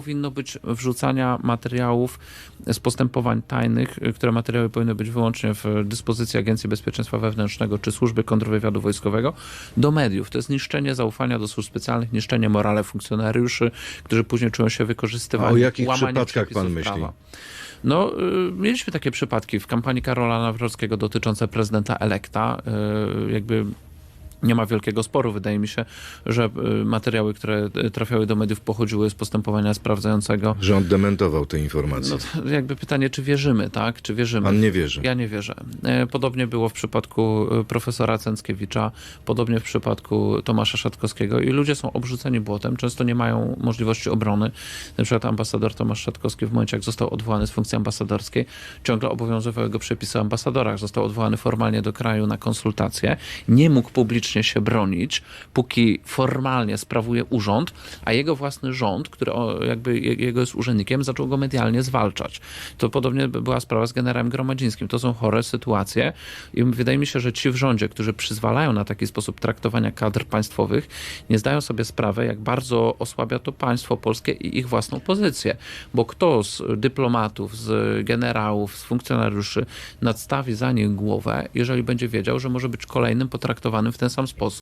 powinno być wrzucania materiałów z postępowań tajnych, y, które materiały powinny być wyłącznie w dyspozycji Agencji Bezpieczeństwa Wewnętrznego czy Służby Kontrwywiadu Wojskowego do mediów. To jest niszczenie zaufania do służb specjalnych, niszczenie morale funkcjonariuszy, którzy później czują się wykorzystywani. A o jakich przypadkach pan myśli? prawa. No, y, mieliśmy takie przypadki w kampanii Karola Nawrockiego dotyczące prezydenta elekta. Y, jakby nie ma wielkiego sporu. Wydaje mi się, że y, materiały, które y, trafiały do mediów, pochodziły z postępowania sprawdzającego. Że on dementował te informacje. No jakby pytanie, czy wierzymy, tak? Czy wierzymy? Pan nie wierzy. Ja nie wierzę. E, Podobnie było w przypadku e, profesora Cęckiewicza, podobnie w przypadku Tomasza Szatkowskiego i ludzie są obrzuceni błotem, często nie mają możliwości obrony. Na przykład ambasador Tomasz Szatkowski w momencie, jak został odwołany z funkcji ambasadorskiej, ciągle obowiązywały go przepisy o ambasadorach. Został odwołany formalnie do kraju na konsultacje. Nie mógł publicznie się bronić, póki formalnie sprawuje urząd, a jego własny rząd, który jakby je- jego jest urzędnikiem, zaczął go medialnie zwalczać. To podobnie by- była sprawa z generałem Gromadzińskim. To są chore sytuacje i wydaje mi się, że ci w rządzie, którzy przyzwalają na taki sposób traktowania kadr państwowych, nie zdają sobie sprawy, jak bardzo osłabia to państwo polskie i ich własną pozycję. Bo kto z dyplomatów, z generałów, z funkcjonariuszy nadstawi za nich głowę, jeżeli będzie wiedział, że może być kolejnym potraktowanym w ten sam sposób.